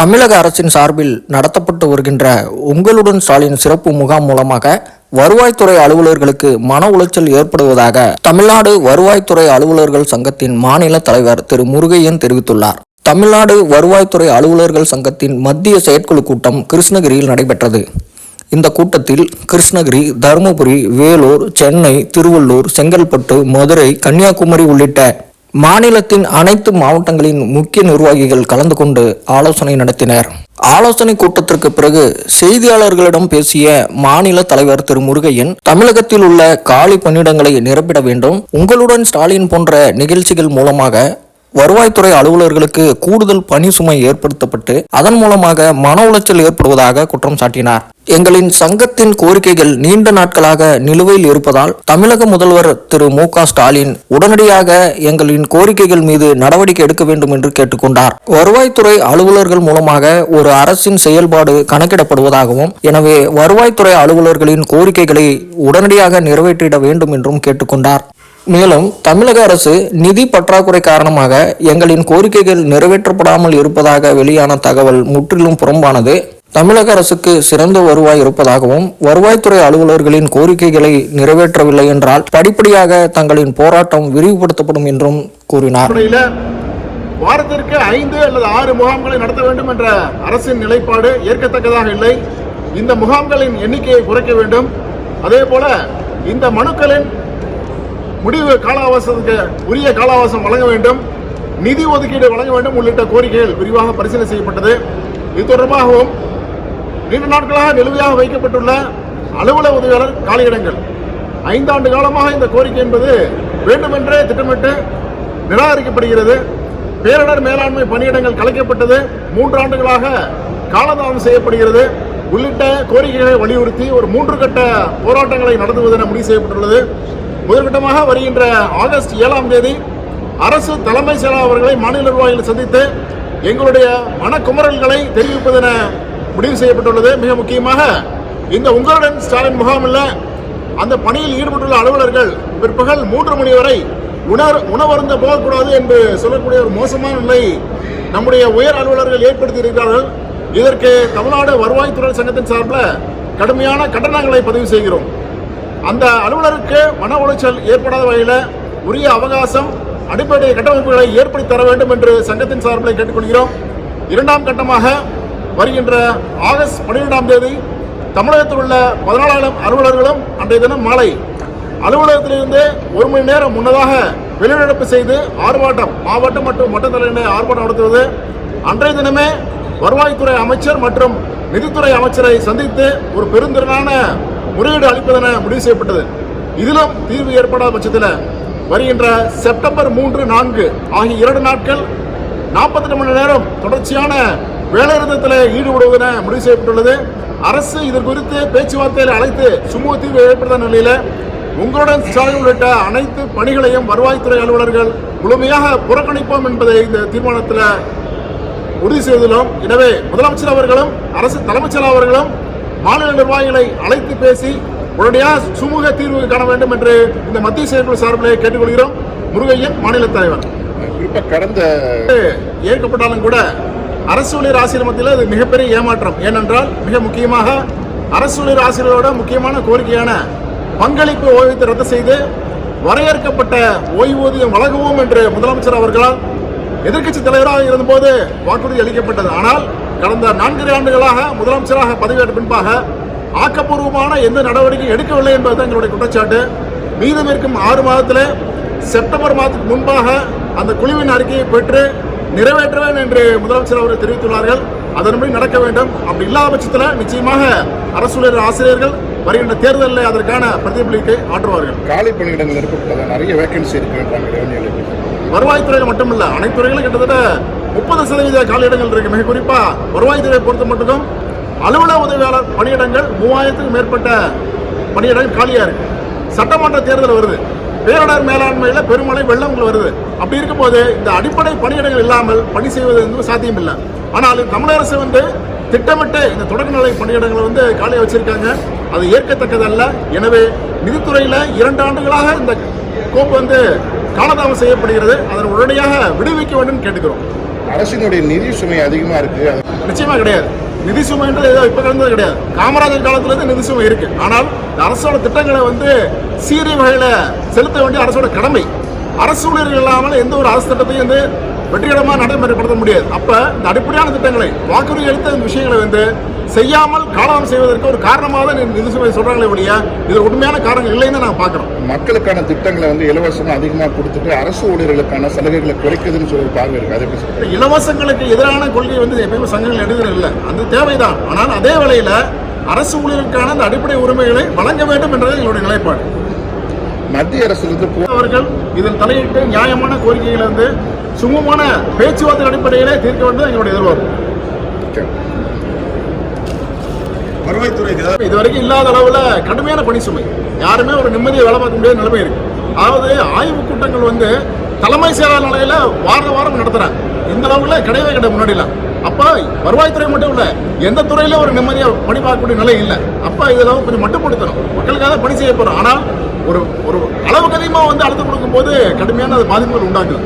தமிழக அரசின் சார்பில் நடத்தப்பட்டு வருகின்ற உங்களுடன் ஸ்டாலின் சிறப்பு முகாம் மூலமாக வருவாய்த்துறை அலுவலர்களுக்கு மன உளைச்சல் ஏற்படுவதாக தமிழ்நாடு வருவாய்த்துறை அலுவலர்கள் சங்கத்தின் மாநில தலைவர் திரு முருகையன் தெரிவித்துள்ளார். தமிழ்நாடு வருவாய்த்துறை அலுவலர்கள் சங்கத்தின் மத்திய செயற்குழு கூட்டம் கிருஷ்ணகிரியில் நடைபெற்றது. இந்த கூட்டத்தில் கிருஷ்ணகிரி தருமபுரி வேலூர் சென்னை திருவள்ளூர் செங்கல்பட்டு மதுரை கன்னியாகுமரி உள்ளிட்ட மாநிலத்தின் அனைத்து மாவட்டங்களின் முக்கிய நிர்வாகிகள் கலந்து கொண்டு ஆலோசனை நடத்தினர். ஆலோசனை கூட்டத்திற்கு பிறகு செய்தியாளர்களிடம் பேசிய மாநில தலைவர் திரு முருகையன் தமிழகத்தில் உள்ள காலி பணியிடங்களை நிரப்பிட வேண்டும். உங்களுடன் ஸ்டாலின் போன்ற நிகழ்ச்சிகள் மூலமாக வருவாய்த்துறை அலுவலர்களுக்கு கூடுதல் பணி சுமை ஏற்படுத்தப்பட்டு அதன் மூலமாக மன உளைச்சல் ஏற்படுவதாக குற்றம் சாட்டினார். எங்களின் சங்கத்தின் கோரிக்கைகள் நீண்ட நாட்களாக நிலுவையில் இருப்பதால் தமிழக முதல்வர் திரு மு க ஸ்டாலின் உடனடியாக எங்களின் கோரிக்கைகள் மீது நடவடிக்கை எடுக்க வேண்டும் என்று கேட்டுக்கொண்டார். வருவாய்த்துறை அலுவலர்கள் மூலமாக ஒரு அரசின் செயல்பாடு கணக்கிடப்படுவதாகவும் எனவே வருவாய்த்துறை அலுவலர்களின் கோரிக்கைகளை உடனடியாக நிறைவேற்றிட வேண்டும் என்றும் கேட்டுக்கொண்டார். மேலும் தமிழக அரசு நிதி பற்றாக்குறை காரணமாக எங்களின் கோரிக்கைகள் நிறைவேற்றப்படாமல் இருப்பதாக வெளியான தகவல் முற்றிலும் புறம்பானது. தமிழக அரசுக்கு சிறந்த வருவாய் இருப்பதாகவும் வருவாய்த்துறை அலுவலர்களின் கோரிக்கைகளை நிறைவேற்றவில்லை என்றால் படிப்படியாக தங்களின் போராட்டம் விரிவுபடுத்தப்படும் என்றும் கூறினார். வாரத்திற்கு ஐந்து அல்லது ஆறு முகாம்களை நடத்த வேண்டும் என்ற அரசின் நிலைப்பாடு ஏற்கத்தக்கதாக இல்லை. இந்த முகாம்களின் எண்ணிக்கையை குறைக்க வேண்டும். அதே போல இந்த மனுக்களின் முடிவு காலாவாசத்துக்கு உரிய காலாவாசம் வழங்க வேண்டும். நிதி ஒதுக்கீடு வழங்க வேண்டும் உள்ளிட்ட கோரிக்கைகள் விரிவாக பரிசீலனை செய்யப்பட்டது. இது தொடர்பாகவும் நீண்ட நாட்களாக நிலுவையாக வைக்கப்பட்டுள்ள அலுவலக உதவியாளர் காலியிடங்கள். ஐந்தாண்டு காலமாக இந்த கோரிக்கை என்பது வேண்டுமென்றே திட்டமிட்டு நிராகரிக்கப்படுகிறது. பேரிடர் மேலாண்மை பணியிடங்கள் கலைக்கப்பட்டது. மூன்று ஆண்டுகளாக காலதாமதம் செய்யப்படுகிறது. உள்ளிட்ட கோரிக்கைகளை வலியுறுத்தி ஒரு மூன்று கட்ட போராட்டங்களை நடத்துவதென முடிவு செய்யப்பட்டுள்ளது. முதற்கட்டமாக வருகின்ற ஆகஸ்ட் ஏழாம் தேதி அரசு தலைமை செயலாளர்களை அவர்களை மாநில நிர்வாகிகள் சந்தித்து எங்களுடைய மனக்குமரல்களை தெரிவிப்பதென முடிவு செய்யப்பட்டுள்ளது. மிக முக்கியமாக இந்த உங்களுடன் ஸ்டாலின் முகாமில் அந்த பணியில் ஈடுபட்டுள்ள அலுவலர்கள் பிற்பகல் மூன்று மணி வரை உணர் உணவருந்த போகக்கூடாது என்று சொல்லக்கூடிய ஒரு மோசமான நிலை நம்முடைய உயர் அலுவலர்கள் ஏற்படுத்தி இருக்கிறார்கள். இதற்கு தமிழ்நாடு வருவாய்த்துறை சங்கத்தின் சார்பில் கடுமையான கண்டனங்களை பதிவு செய்கிறோம். அந்த அலுவலருக்கு மன உளைச்சல் ஏற்படாத வகையில் உரிய அவகாசம் அடிப்படை கட்டமைப்புகளை ஏற்படுத்தி தர வேண்டும் என்று சங்கத்தின் சார்பில் கேட்டுக்கொள்கிறோம். இரண்டாம் கட்டமாக வருகின்ற ஆகஸ்ட் பன்னிரெண்டாம் தேதி தமிழகத்தில் உள்ள பதினாலாயிரம் அலுவலர்களும் அன்றைய தினம் மாலை அலுவலகத்திலிருந்து ஒரு மணி நேரம் முன்னதாக வெளிநடப்பு செய்து ஆர்ப்பாட்டம் மாவட்டம் மற்றும் மட்ட ஆர்ப்பாட்டம் நடத்துவது. அன்றைய தினமே வருவாய்த்துறை அமைச்சர் மற்றும் நிதித்துறை அமைச்சரை சந்தித்து ஒரு பெருந்திறனான முறையீடு அளிப்பதென முடிவு செய்யப்பட்டது. இதிலும் தீர்வு ஏற்படாத பட்சத்தில் வருகின்ற செப்டம்பர் மூன்று நான்கு ஆகிய இரண்டு நாட்கள் நாற்பத்தெட்டு மணி நேரம் தொடர்ச்சியான வேலைநிறுத்தத்தில் ஈடுபடுவதென முடிவு செய்யப்பட்டுள்ளது. அரசு இது குறித்து பேச்சுவார்த்தையில் அழைத்து சுமூக தீர்வு ஏற்படுத்த நிலையில் உங்களுடன் ஸ்டாலின் உள்ளிட்ட அனைத்து பணிகளையும் வருவாய்த்துறை அலுவலர்கள் முழுமையாக புறக்கணிப்போம் என்பதை இந்த தீர்மானத்தில் உறுதி செய்துள்ளோம். எனவே முதலமைச்சர் அவர்களும் அரசு தலைமைச் அவர்களும் மாநில நிர்வாகிகளை அழைத்து பேசி உடனடியாக சுமூக தீர்வு காண வேண்டும் என்று இந்த மத்திய செயற்குழு சார்பிலே கேட்டுக்கொள்கிறோம். முருகையன் மாநில தலைவர். கடந்த ஏற்கப்பட்டாலும் கூட அரசு ஊழியர் ஆசிரியர் மத்தியில் அது மிகப்பெரிய ஏமாற்றம். ஏனென்றால் மிக முக்கியமாக அரசு ஊழியர் ஆசிரியரோட முக்கியமான கோரிக்கையான பங்களிப்பு ஓய்வூதியத்தை ரத்து செய்து வரையறுக்கப்பட்ட ஓய்வூதியம் வழங்குவோம் என்று முதலமைச்சர் அவர்களால் எதிர்க்கட்சி தலைவராக இருந்தபோது வாக்குறுதி அளிக்கப்பட்டது. ஆனால் கடந்த நான்கரை ஆண்டுகளாக முதலமைச்சராக பதவியேற்ற பின்பாக ஆக்கப்பூர்வமான எந்த நடவடிக்கையும் எடுக்கவில்லை என்பது எங்களுடைய குற்றச்சாட்டு. மீதம் இருக்கும் ஆறு மாதத்தில் செப்டம்பர் மாதத்துக்கு முன்பாக அந்த குழுவின் அறிக்கையை பெற்று நிறைவேற்றுவேன் என்று முதலமைச்சர் அவர்கள் தெரிவித்துள்ளார்கள். அதன்படி நடக்க வேண்டும். அப்படி இல்லாத பட்சத்தில் நிச்சயமாக அரசு ஊழியர் ஆசிரியர்கள் வருகின்ற தேர்தலில் அதற்கான பிரதிபலிப்பை ஆற்றுவார்கள். காலி பணியிடங்கள் நிரப்பப்பட்டதா நிறைய வேகன்சி இருக்குன்றாங்க வருவாய்த்துறையில் மட்டுமல்ல அனைத்து துறைகளும் கிட்டத்தட்ட முப்பது சதவீத காலியிடங்கள் இருக்கு. மிக குறிப்பா வருவாய்த்துறை பொறுத்த மட்டும் அலுவலக உதவியாளர் பணியிடங்கள் மூவாயிரத்துக்கும் மேற்பட்ட பணியிடங்கள் காலியா இருக்கு. சட்டமன்ற தேர்தல் வருது. பேரிடர் மேலாண்மையில் பெருமழை வெள்ளங்கள் வருது. அப்படி இருக்கும்போது இந்த அடிப்படை பணியிடங்கள் இல்லாமல் பணி செய்வது வந்து சாத்தியம் இல்லை ஆனால் தமிழக அரசு வந்து திட்டமிட்டு இந்த தொடக்கநிலை பணியிடங்களை வந்து காலியாக வச்சிருக்காங்க. அது ஏற்கத்தக்கதல்ல. எனவே நிதித்துறையில் இரண்டு ஆண்டுகளாக இந்த கோப்பு வந்து காலதாமம் செய்யப்படுகிறது. அதனை உடனடியாக விடுவிக்க வேண்டும் கேட்டுக்கிறோம். அரசினுடைய நிதி சுமை அதிகமா இருக்கு. அது நிச்சயமா கிடையாது. நிதி சுமைன்றது ஏதோ இப்ப கிடந்தது கிடையாது. காமராஜர் காலத்துல இருந்து நிதி சுமை இருக்கு. ஆனால் அரசோட திட்டங்களை வந்து சீரிய வகையில செலுத்த வேண்டிய அரசோட கடமை. அரசு ஊழியர்கள் இல்லாமல் எந்த ஒரு அரசு திட்டத்தையும் வந்து வெற்றிகரமாக நடைமுறைப்படுத்த முடியாது. அப்ப இந்த அடிப்படையான திட்டங்களை வாக்குறுதி அளித்த இந்த விஷயங்களை வந்து செய்யாமல் காலம் செய்வதற்கு ஒரு காரணமாக தான் நிதி சுமை சொல்றாங்களே ஒழிய இது உண்மையான காரணங்கள் இல்லைன்னு நாங்கள் பார்க்குறோம். மக்களுக்கான திட்டங்களை வந்து இலவசமா அதிகமா கொடுத்துட்டு அரசு ஊழியர்களுக்கான சலுகைகளை குறைக்குதுன்னு சொல்லி பார்வை இருக்கு. அதை சொல்றீங்க? இலவசங்களுக்கு எதிரான கொள்கை வந்து எப்பயுமே சங்கங்கள் எடுக்கிறது இல்லை. அது தேவைதான். ஆனால் அதே வேளையில் அரசு ஊழியர்களுக்கான அந்த அடிப்படை உரிமைகளை வழங்க வேண்டும் என்றது எங்களுடைய நிலைப்பாடு. மத்திய அரசிலிருந்து அவர்கள் இதில் தலையிட்டு நியாயமான கோரிக்கைகளை வந்து சுமூகமான பேச்சுவார்த்தை அடிப்படையிலே தீர்க்க வேண்டும் எங்களுடைய எதிர்பார்ப்பு. வருவாய்த்துறை இது வரைக்கும் இல்லாத அளவுல கடுமையான பணி சுமை. யாருமே ஒரு நிம்மதியை வேலை பார்க்க முடியாத நிலைமை இருக்கு. அதாவது ஆய்வு கூட்டங்கள் வந்து தலைமை செயலாளர் நிலையில வார வாரம் நடத்துறாங்க. இந்த அளவுல கிடையவே கிடையாது முன்னாடிலாம். அப்போ வருவாய்த்துறை மட்டும் இல்லை எந்த துறையில ஒரு நிம்மதியாக பணி பார்க்கக்கூடிய நிலை இல்லை. அப்போ இதெல்லாம் கொஞ்சம் மட்டுப்படுத்தணும். மக்களுக்காக பணி செய்ய போகிறோம் ஆனால் ஒரு ஒரு அளவுக்கு அதிகமாக வந்து அழுத்தம் கொடுக்கும்போது கடுமையான அது பாதிப்புகள் உண்டாக்குது.